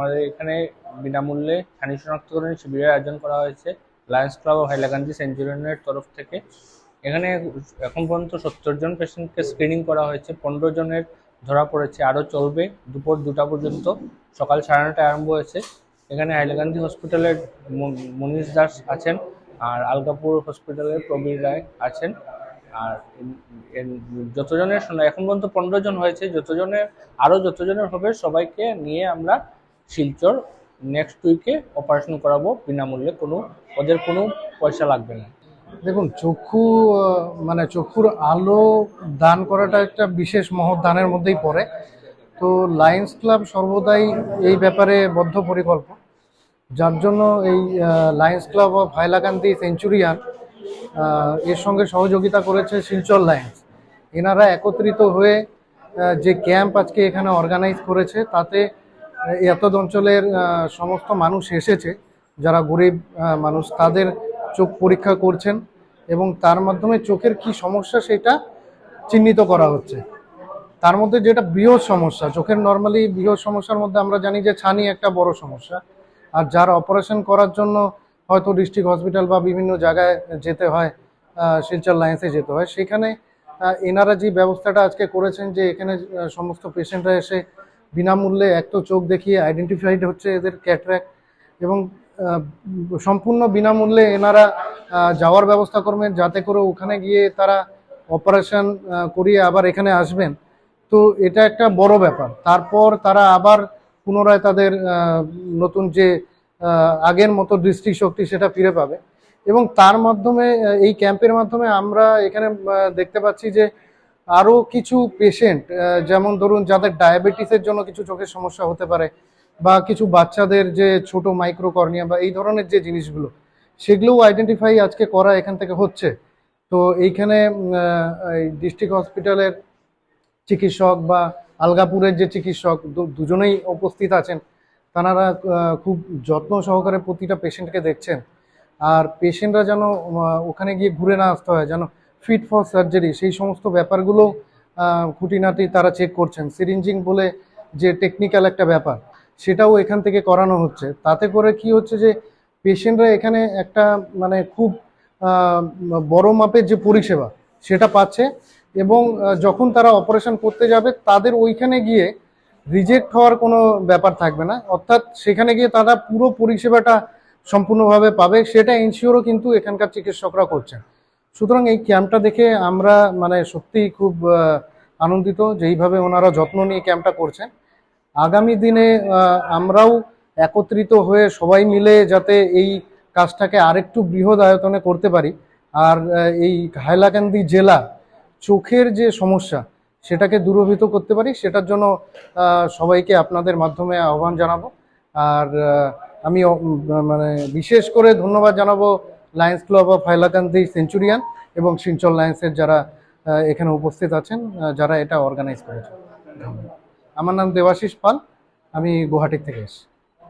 আমাদের এখানে বিনামূল্যে ছানি শনাক্তকরণ শিবিরের আয়োজন করা হয়েছে লায়ন্স ক্লাব ও হাইলাকান্দি সেঞ্চুরিয়নের তরফ থেকে। এখানে এখন পর্যন্ত সত্তর জন পেশেন্টকে স্ক্রিনিং করা হয়েছে, পনেরো জনের ধরা পড়েছে, আরও চলবে দুপুর দুটা পর্যন্ত, সকাল সাড়ে নটায় আরম্ভ হয়েছে। এখানে হাইলাকান্দি হসপিটালের মনীষ দাস আছেন আর আলগাপুর হসপিটালের প্রবীর রায় আছেন। আর যতজনের এখন পর্যন্ত পনেরো জন হয়েছে, যতজনের, আরও যতজনের হবে সবাইকে নিয়ে আমরা শিলচর নেক্সট উইকে অপারেশন করাবো, বিনামূল্যে কোনো, ওদের কোনো পয়সা লাগবে না। দেখুন, চক্ষু মানে চক্ষুর আলো দান করাটা একটা বিশেষ মহৎ দানের মধ্যেই পড়ে। তো লায়ন্স ক্লাব সর্বদাই এই ব্যাপারে বদ্ধ বদ্ধপরিকল্প। যার জন্য এই lions club of Hailakandi centurion এর সঙ্গে সহযোগিতা করেছে শিলচর লায়ন্স এনারা একত্রিত হয়ে যে ক্যাম্প আজকে এখানে অর্গানাইজ করেছে, তাতে আহ, এত অঞ্চলের সমস্ত মানুষ এসেছে যারা গরিব মানুষ তাদের চোখ পরীক্ষা করছেন এবং তার মাধ্যমে চোখের কি সমস্যা সেটা চিহ্নিত করা হচ্ছে। তার মধ্যে যেটা বৃহৎ সমস্যা চোখের নর্মালি বৃহৎ সমস্যার মধ্যে আমরা জানি যে ছানি একটা বড় সমস্যা। আর যার অপারেশন করার জন্য হয়তো ডিস্ট্রিক্ট হসপিটাল বা বিভিন্ন জায়গায় যেতে হয় শিলচর লাইন্সে যেতে হয়। সেখানে এনারা যে ব্যবস্থাটা আজকে করেছেন যে এখানে সমস্ত পেশেন্টরা এসে বিনামূল্যে এক তো চোখ দেখিয়ে আইডেন্টিফাইড হচ্ছে এদের ক্যাট্রাক এবং সম্পূর্ণ বিনামূল্যে এনারা যাওয়ার ব্যবস্থা করবেন যাতে করে ওখানে গিয়ে তারা অপারেশন করিয়ে আবার এখানে আসবেন। তো এটা একটা বড় ব্যাপার। তারপর তারা আবার পুনরায় তাদের নতুন যে আগের মতো দৃষ্টিশক্তি সেটা ফিরে পাবে। এবং তার মাধ্যমে এই ক্যাম্পের মাধ্যমে আমরা এখানে দেখতে পাচ্ছি যে আরও কিছু পেশেন্ট যেমন ধরুন যাদের ডায়াবেটিসের জন্য কিছু চোখের সমস্যা হতে পারে বা কিছু বাচ্চাদের যে ছোট মাইক্রোকর্নিয়া বা এই ধরনের যে জিনিসগুলো, সেগুলোও আইডেন্টিফাই আজকে করা এখান থেকে হচ্ছে। তো এইখানে ডিস্ট্রিক্ট হসপিটালের চিকিৎসক বা আলগাপুরের যে চিকিৎসক দুজনেই উপস্থিত আছেন। তারা খুব যত্ন সহকারে প্রতিটা পেশেন্টকে দেখছেন। আর পেশেন্টরা যেন ওখানে গিয়ে ঘুরে না আসতে হয়, যেন ফিট ফর সার্জারি সেই সমস্ত ব্যাপারগুলো খুঁটিনাটি তারা চেক করছেন। সিরিঞ্জিং বলে যে টেকনিক্যাল একটা ব্যাপার, সেটাও এখান থেকে করানো হচ্ছে। তাতে করে কি হচ্ছে যে পেশেন্টরা এখানে একটা মানে খুব বড় মাপের যে পরিষেবা, সেটা পাচ্ছে এবং যখন তারা অপারেশন করতে যাবে, তাদের ওইখানে গিয়ে রিজেক্ট হওয়ার কোনো ব্যাপার থাকবে না। অর্থাৎ সেখানে গিয়ে তারা পুরো পরিষেবাটা সম্পূর্ণভাবে পাবে, সেটা এনশিওরও কিন্তু এখানকার চিকিৎসকরা করছেন। সুতরাং এই ক্যাম্পটা দেখে আমরা মানে সত্যিই খুব আনন্দিত যেইভাবে ওনারা যত্ন নিয়ে ক্যাম্পটা করছেন। আগামী দিনে আমরাও একত্রিত হয়ে সবাই মিলে যাতে এই কাজটাকে আরেকটু বৃহৎ আয়তনে করতে পারি। আর এই হাইলাকান্দি জেলা চোখের যে সমস্যা, সেটাকে দূরভূত করতে পারি, সেটার জন্য সবাইকে আপনাদের মাধ্যমে আহ্বান জানাব। আর আমি মানে বিশেষ করে ধন্যবাদ জানাব lions club of Hailakandi centurion এবং সিঞ্চল লায়ন্সের যারা এখানে উপস্থিত আছেন যারা এটা অর্গানাইজ করেছে। আমার নাম দেবাশিস পাল, আমি গুয়াহাটির থেকে এসেছি